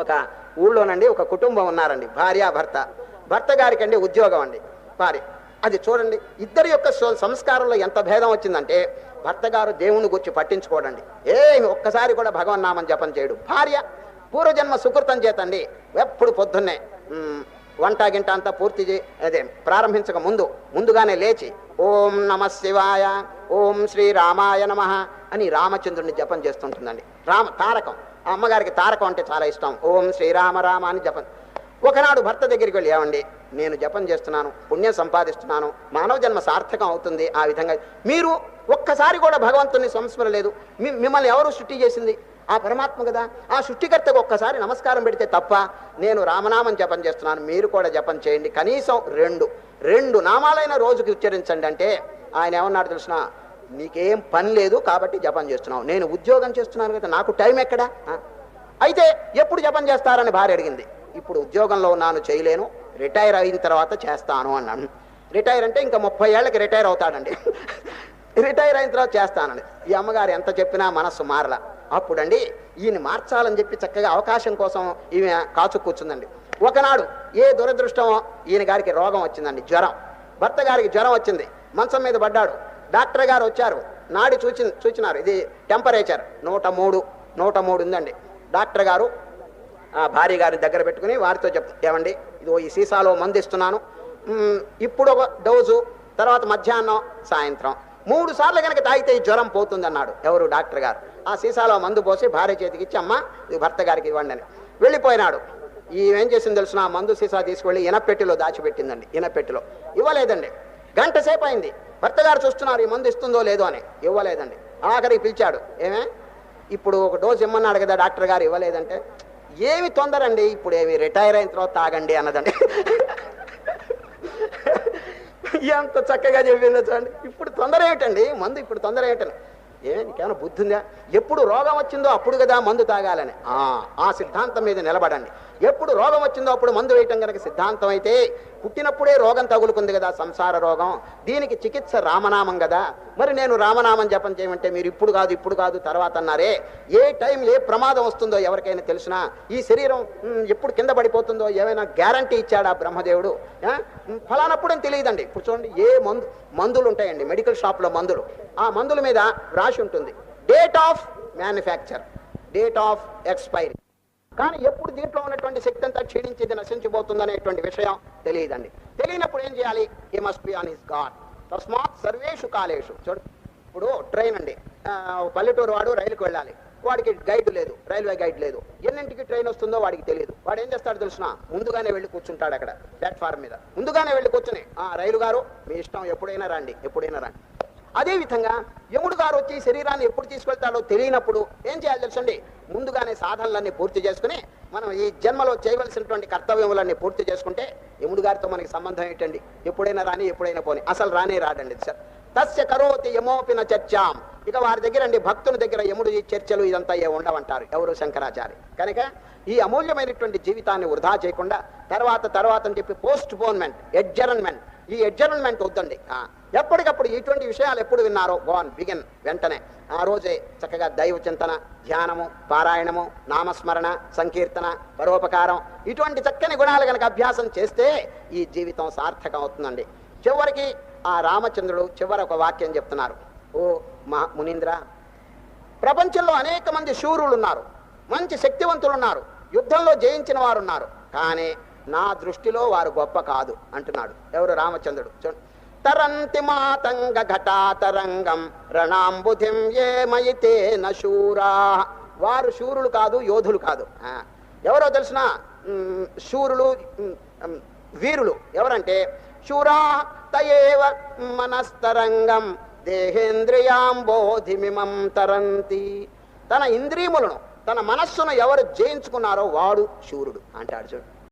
ఒక ఊళ్ళోనండి ఒక కుటుంబం ఉన్నారండి భార్య భర్త. భర్త గారికి అండి ఉద్యోగం అండి భార్య. అది చూడండి ఇద్దరి యొక్క సంస్కారంలో ఎంత భేదం వచ్చిందంటే భర్త గారు దేవుని గురించి పట్టించుకోడండి. ఏమి ఒక్కసారి కూడా భగవన్నామని జపం చేయడు. భార్య పూర్వజన్మ సుకృతం చేతండి ఎప్పుడు పొద్దున్నే. వంట గింట అంతా పూర్తి అదే ప్రారంభించక ముందు ముందుగానే లేచి ఓం నమ శివాయ ఓం శ్రీ రామాయ నమ అని రామచంద్రుడిని జపం చేస్తుంటుందండి. రామ తారకం. ఆ అమ్మగారికి తారకం అంటే చాలా ఇష్టం. ఓం శ్రీరామ రామ అని జపం. ఒకనాడు భర్త దగ్గరికి వెళ్ళి ఏమండి నేను జపం చేస్తున్నాను పుణ్యం సంపాదిస్తున్నాను మానవ జన్మ సార్థకం అవుతుంది ఆ విధంగా. మీరు ఒక్కసారి కూడా భగవంతుని సంస్మరలేదు. మిమ్మల్ని ఎవరు సృష్టి చేసింది? ఆ పరమాత్మ కదా ఆ సృష్టికర్తకు ఒక్కసారి నమస్కారం పెడితే తప్ప నేను రామనామం జపం చేస్తున్నాను మీరు కూడా జపం చేయండి. కనీసం రెండు రెండు నామాలైన రోజుకి ఉచ్చరించండి అంటే ఆయన ఏమన్నాడు తెలిసిన? నీకేం పని లేదు కాబట్టి జపం చేస్తున్నావు. నేను ఉద్యోగం చేస్తున్నాను కదా నాకు టైం ఎక్కడా? అయితే ఎప్పుడు జపం చేస్తారని భార్య అడిగింది. ఇప్పుడు ఉద్యోగంలో ఉన్నాను చేయలేను రిటైర్ అయిన తర్వాత చేస్తాను అన్నాను రిటైర్ అంటే ఇంకా ముప్పై ఏళ్ళకి రిటైర్ అవుతాడండి. రిటైర్ అయిన తర్వాత చేస్తానండి. ఈ అమ్మగారు ఎంత చెప్పినా మనస్సు మారలా. అప్పుడండి ఈయన మార్చాలని చెప్పి చక్కగా అవకాశం కోసం ఈమె కాచు కూర్చుందండి. ఒకనాడు ఏ దురదృష్టమో ఈయన గారికి రోగం వచ్చిందండి జ్వరం. భర్త గారికి జ్వరం వచ్చింది మంచం మీద పడ్డాడు. డాక్టర్ గారు వచ్చారు నాడి చూచి చూచినారు. ఇది టెంపరేచర్ నూట మూడు నూట మూడు ఉందండి. డాక్టర్ గారు భార్య గారి దగ్గర పెట్టుకుని వారితో చెప్ ఏమండి ఇదో ఈ సీసాలో మందు ఇస్తున్నాను ఇప్పుడు ఒక డోజు తర్వాత మధ్యాహ్నం సాయంత్రం. మూడు సార్లు కనుక తాగితే ఈ జ్వరం పోతుందన్నాడు. ఎవరు? డాక్టర్ గారు. ఆ సీసాలో మందు పోసి భార్య చేతికి ఇచ్చి అమ్మ ఇది భర్త గారికి ఇవ్వండి అని. వెళ్ళిపోయినాడు. ఈమెం చేసింది తెలుసు ఆ మందు సీసా తీసుకువెళ్ళి ఇనపెట్టిలో దాచిపెట్టిందండి ఇనపెట్టిలో. ఇవ్వలేదండి. గంట సేపు అయింది భర్త గారు చూస్తున్నారు ఈ మందు ఇస్తుందో లేదో అని. ఇవ్వలేదండి. ఆఖరికి పిలిచాడు. ఏమే? ఇప్పుడు ఒక డోసు ఇమ్మన్నాడు కదా డాక్టర్ గారు ఇవ్వలేదంటే? ఏమి తొందర అండి ఇప్పుడు ఏమి రిటైర్ అయిన తర్వాత తాగండి అన్నదండి. ఎంత చక్కగా చెప్పిందో చూడండి. ఇప్పుడు తొందర ఏమిటండి? మందు ఇప్పుడు తొందర ఏమిటండి ఏ నీకేమైనా బుద్ధి ఉందా? ఎప్పుడు రోగం వచ్చిందో అప్పుడు కదా మందు తాగాలని. ఆ, ఆ సిద్ధాంతం మీద నిలబడండి. ఎప్పుడు రోగం వచ్చిందో అప్పుడు మందు వేయటం కనుక సిద్ధాంతం అయితే పుట్టినప్పుడే రోగం తగులుకుంది కదా సంసార రోగం. దీనికి చికిత్స రామనామం కదా. మరి నేను రామనామం జపం చేయమంటే మీరు ఇప్పుడు కాదు ఇప్పుడు కాదు తర్వాత అన్నారే. ఏ టైంలో ఏ ప్రమాదం వస్తుందో ఎవరికైనా తెలిసినా ఈ శరీరం ఎప్పుడు కింద పడిపోతుందో ఏమైనా గ్యారంటీ ఇచ్చాడా బ్రహ్మదేవుడు? ఫలానప్పుడు అని తెలియదండి. ఇప్పుడు చూడండి ఏ మందు మందులు ఉంటాయండి. మెడికల్ షాప్లో మందులు. ఆ మందుల మీద రాసి ఉంటుంది. Date of manufacture date of expiry కానీ ఎప్పుడు దీంట్లో ఉన్నటువంటి శక్తి అంతా క్షీణించేది నశించిపోతుంది అనేటువంటి విషయం తెలియదండి. తెలియనప్పుడు ఏం చేయాలి? ఈ must be on his guard తస్మాత్ సర్వేషు కాలేషు. చూడు ఇప్పుడు ట్రైన్ అండి. పల్లెటూరు వాడు రైలుకు వెళ్ళాలి. వాడికి గైడ్ లేదు రైల్వే గైడ్ లేదు. ఎన్నింటికి ట్రైన్ వస్తుందో వాడికి తెలియదు. వాడు ఏం చేస్తాడు తెలిసిన? ముందుగానే వెళ్ళి కూర్చుంటాడు అక్కడ ప్లాట్ఫామ్ మీద. ముందుగానే వెళ్ళి కూర్చుని ఆ రైలు గారు మీ ఇష్టం ఎప్పుడైనా రండి ఎప్పుడైనా రండి. అదేవిధంగా యముడు గారు వచ్చి శరీరాన్ని ఎప్పుడు తీసుకెళ్తాడో తెలియనప్పుడు ఏం చేయాలి తెలుసండి? ముందుగానే సాధనలన్నీ పూర్తి చేసుకుని మనం ఈ జన్మలో చేయవలసినటువంటి కర్తవ్యములన్నీ పూర్తి చేసుకుంటే యముడు గారితో మనకి సంబంధం ఏంటండి? ఎప్పుడైనా రాని ఎప్పుడైనా పోని. అసలు రానే రాడండి సార్. తస్య కరోతి యమోపిన చర్చాం. ఇక వారి దగ్గర అండి భక్తుని దగ్గర యముడు ఈ చర్చలు ఇదంతా ఏ ఉండవంటారు? ఎవరు శంకరాచార్య కనుక ఈ అమూల్యమైనటువంటి జీవితాన్ని వృధా చేయకుండా తర్వాత తర్వాత అని చెప్పి పోస్ట్ పోన్మెంట్ ఎడ్జరన్మెంట్ ఈ ఎడ్జరన్మెంట్ వద్దండి. ఎప్పటికప్పుడు ఇటువంటి విషయాలు ఎప్పుడు విన్నారో గోన్ బిగిన్ వెంటనే. ఆ రోజే చక్కగా దైవ చింతన ధ్యానము పారాయణము నామస్మరణ సంకీర్తన పరోపకారం ఇటువంటి చక్కని గుణాలు కనుక అభ్యాసం చేస్తే ఈ జీవితం సార్థకం అవుతుందండి. చివరికి ఆ రామచంద్రుడు చివరి ఒక వాక్యం చెప్తున్నారు. ఓ మహా మునీంద్ర ప్రపంచంలో అనేక మంది శూరులు ఉన్నారు మంచి శక్తివంతులు ఉన్నారు యుద్ధంలో జయించిన వారు ఉన్నారు కానీ నా దృష్టిలో వారు గొప్ప కాదు అంటున్నాడు. ఎవరు? రామచంద్రుడు. చూడండి తరంతి మాతంగ ఘటాతరంగం రణాంబుధిం ఏమైతే మయితే నశూరా వారు శూరులు కాదు యోధులు కాదు. ఎవరో తెలిసిన? శూరులు వీరులు. ఎవరంటే? శూరా తయేవ మనస్తరంగం దేహేంద్రియాంబోధిమిమం తరంతి. తన ఇంద్రియములను తన మనస్సును ఎవరు జయించుకున్నారో వాడు శూరుడు అంటాడు. చూడు.